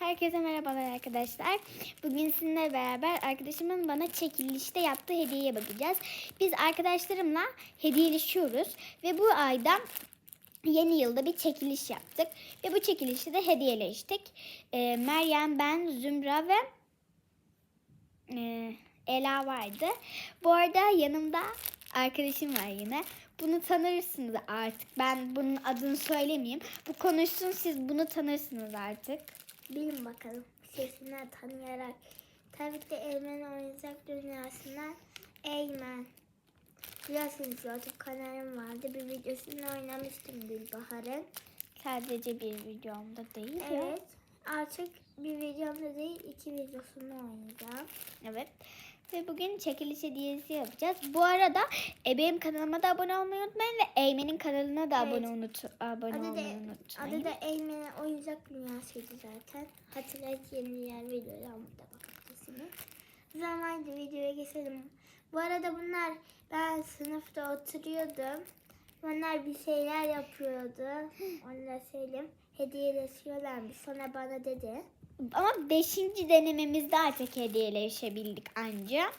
Herkese merhabalar arkadaşlar. Bugün sizinle beraber arkadaşımın bana çekilişte yaptığı hediyeye bakacağız. Biz arkadaşlarımla hediyeleşiyoruz ve bu ayda yeni yılda bir çekiliş yaptık. Ve bu çekilişte de hediyeleştik. Ee, Meryem, ben, Zümra ve e, Ela vardı. Bu arada yanımda arkadaşım var yine. Bunu tanırsınız artık. Ben bunun adını söylemeyeyim. Bu konuşsun siz bunu tanırsınız artık. Bilin bakalım sesinden tanıyarak. Tabii ki de Eymen oyuncak dünyasından Eymen. Biliyorsunuz YouTube kanalım vardı. Bir videosunu oynamıştım Gülbahar'ın. Sadece bir videomda değil. ya. Evet. Artık bir videomda değil iki videosunu oynayacağım. Evet. Ve bugün çekiliş hediyesi yapacağız. Bu arada e, benim kanalıma da abone olmayı unutmayın ve Eymen'in kanalına da Evet. abone, unut, abone Adı da, olmayı unutmayın. adı da Eymen'in oyuncak dünyasıydı zaten. Hatırlayın yeni yer videolarımda bakabilirsiniz. O zaman hadi videoya geçelim. Bu arada bunlar ben sınıfta oturuyordum. Bunlar bir şeyler yapıyordu. Onu da söyleyeyim. Hediyeleşiyorlarmış. Sonra bana dedi. Ama 5. denememizde artık hediyeleşebildik anca.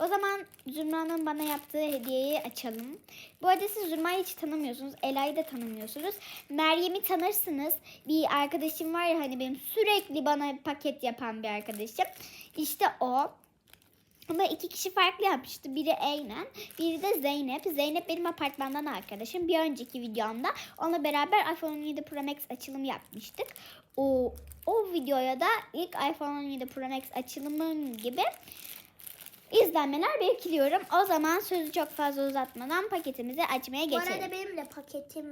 O zaman Zümra'nın bana yaptığı hediyeyi açalım. Bu arada siz Zümra'yı hiç tanımıyorsunuz. Ela'yı da tanımıyorsunuz. Meryem'i tanırsınız. Bir arkadaşım var ya hani benim sürekli bana paket yapan bir arkadaşım. İşte o. Ama iki kişi farklı yapmıştı. Biri Eynen, biri de Zeynep. Zeynep benim apartmandan arkadaşım. Bir önceki videomda onunla beraber iPhone 17 Pro Max açılımı yapmıştık. O, o videoya da ilk iPhone 17 Pro Max açılımın gibi izlenmeler bekliyorum. O zaman sözü çok fazla uzatmadan paketimizi açmaya Bu geçelim. arada benim de paketim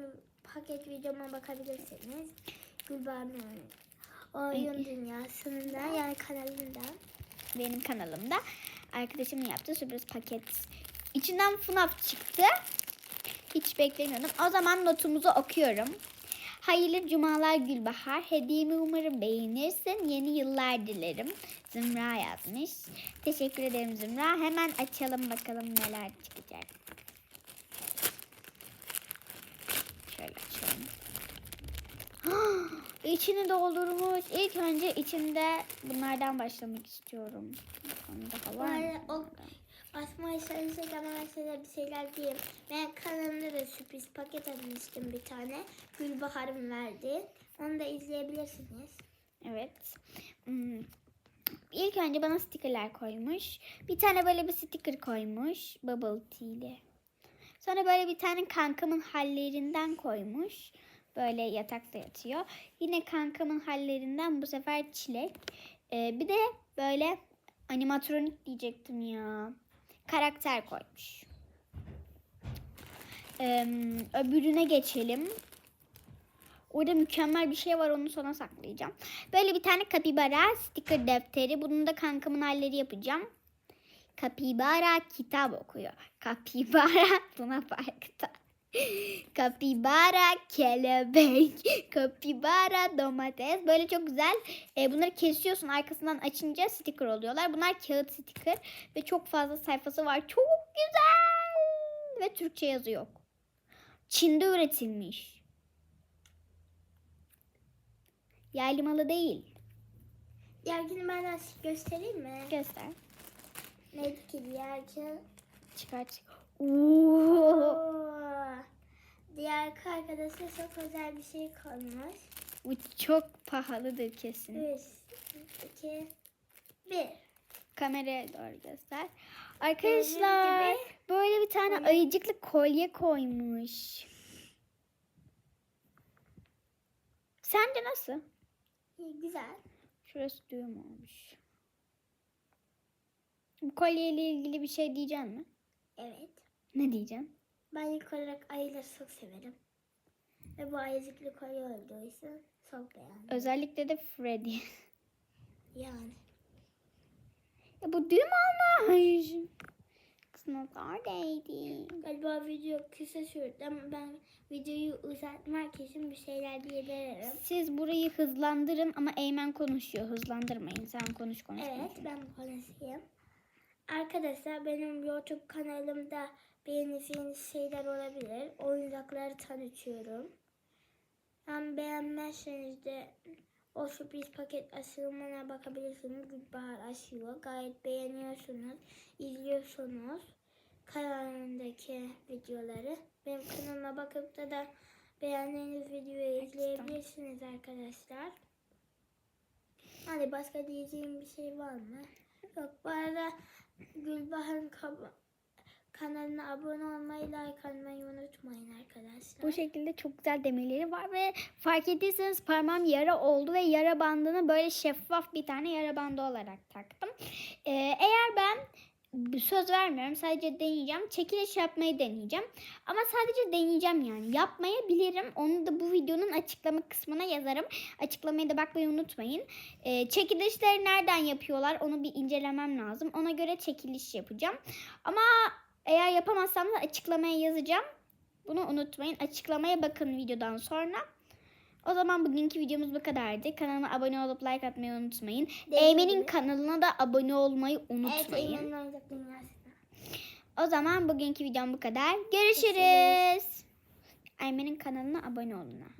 paket videoma bakabilirsiniz. Gülbahar'ın oyun dünyasında yani kanalında. benim kanalımda arkadaşımın yaptığı sürpriz paket. İçinden FNAF çıktı. Hiç beklemiyordum. O zaman notumuzu okuyorum. Hayırlı cumalar Gülbahar. Hediyemi umarım beğenirsin. Yeni yıllar dilerim. Zümra yazmış. Teşekkür ederim Zümra. Hemen açalım bakalım neler çıkacak. Şöyle açalım. İçini doldurmuş. İlk önce içinde bunlardan başlamak istiyorum. Daha var mı? o çalışacak ama ben size bir şeyler diyeyim. Ben kanalımda da sürpriz paket almıştım bir tane. Gülbahar'ım verdi. Onu da izleyebilirsiniz. Evet. Hmm. İlk önce bana stickerler koymuş. Bir tane böyle bir sticker koymuş. Bubble tea ile. Sonra böyle bir tane kankamın hallerinden koymuş. Böyle yatakta yatıyor. Yine kankamın hallerinden bu sefer çilek. Ee, bir de böyle animatronik diyecektim ya. Karakter koymuş. Ee, öbürüne geçelim. Orada mükemmel bir şey var onu sona saklayacağım. Böyle bir tane kapibara sticker defteri. Bunun da kankamın halleri yapacağım. Kapibara kitap okuyor. Kapibara buna farkta. Kapibara kelebek. Kapibara domates. Böyle çok güzel. E, bunları kesiyorsun arkasından açınca sticker oluyorlar. Bunlar kağıt sticker. Ve çok fazla sayfası var. Çok güzel. Ve Türkçe yazı yok. Çin'de üretilmiş. Yerli malı değil. Diğerkini ben de göstereyim mi? Göster. Neydi ki diğerki? Çıkart. Oo. Oo. Diğer arkadaşa çok özel bir şey koymuş. Bu çok pahalıdır kesin. 3, 2, 1. Kameraya doğru göster. Arkadaşlar böyle bir tane kolye. ayıcıklı kolye koymuş. Sence nasıl? Güzel. Şurası düğüm olmuş. Bu kolyeyle ilgili bir şey diyeceksin mi? Evet. Ne diyeceksin? Ben ilk olarak ayıları çok severim. Ve bu ayıcıklı kolye olduğu için çok beğendim. Özellikle de Freddy. Yani. ya bu düğüm olmuş. Kız neredeydi? Galiba video kısa sürdü ama ben videoyu uzatmak için bir şeyler diyebilirim. Siz burayı hızlandırın ama Eymen konuşuyor. Hızlandırmayın. Sen konuş konuş. Evet konuş. ben konuşayım. Arkadaşlar benim YouTube kanalımda beğeneceğiniz şeyler olabilir. Oyuncakları tanıtıyorum. Hem beğenmezseniz de o sürpriz paket açılımına bakabilirsiniz. Gülbahar açıyor. Gayet beğeniyorsunuz. izliyorsunuz kanalındaki videoları. Benim kanalıma bakıp da da beğendiğiniz videoyu izleyebilirsiniz arkadaşlar. Hadi başka diyeceğim bir şey var mı? Yok bu arada Gülbahar'ın kanalına abone olmayı, like atmayı unutmayın arkadaşlar. Bu şekilde çok güzel demirleri var ve fark ettiyseniz parmağım yara oldu ve yara bandını böyle şeffaf bir tane yara bandı olarak taktım. Ee, eğer ben söz vermiyorum sadece deneyeceğim. Çekiliş yapmayı deneyeceğim. Ama sadece deneyeceğim yani. Yapmayabilirim. Onu da bu videonun açıklama kısmına yazarım. Açıklamayı da bakmayı unutmayın. Ee, çekilişleri nereden yapıyorlar onu bir incelemem lazım. Ona göre çekiliş yapacağım. Ama eğer yapamazsam da açıklamaya yazacağım. Bunu unutmayın. Açıklamaya bakın videodan sonra. O zaman bugünkü videomuz bu kadardı. Kanalıma abone olup like atmayı unutmayın. Eymen'in kanalına da abone olmayı Evet, unutmayın. Dünyasına. O zaman bugünkü videom bu kadar. Görüşürüz. Eymen'in kanalına abone olun.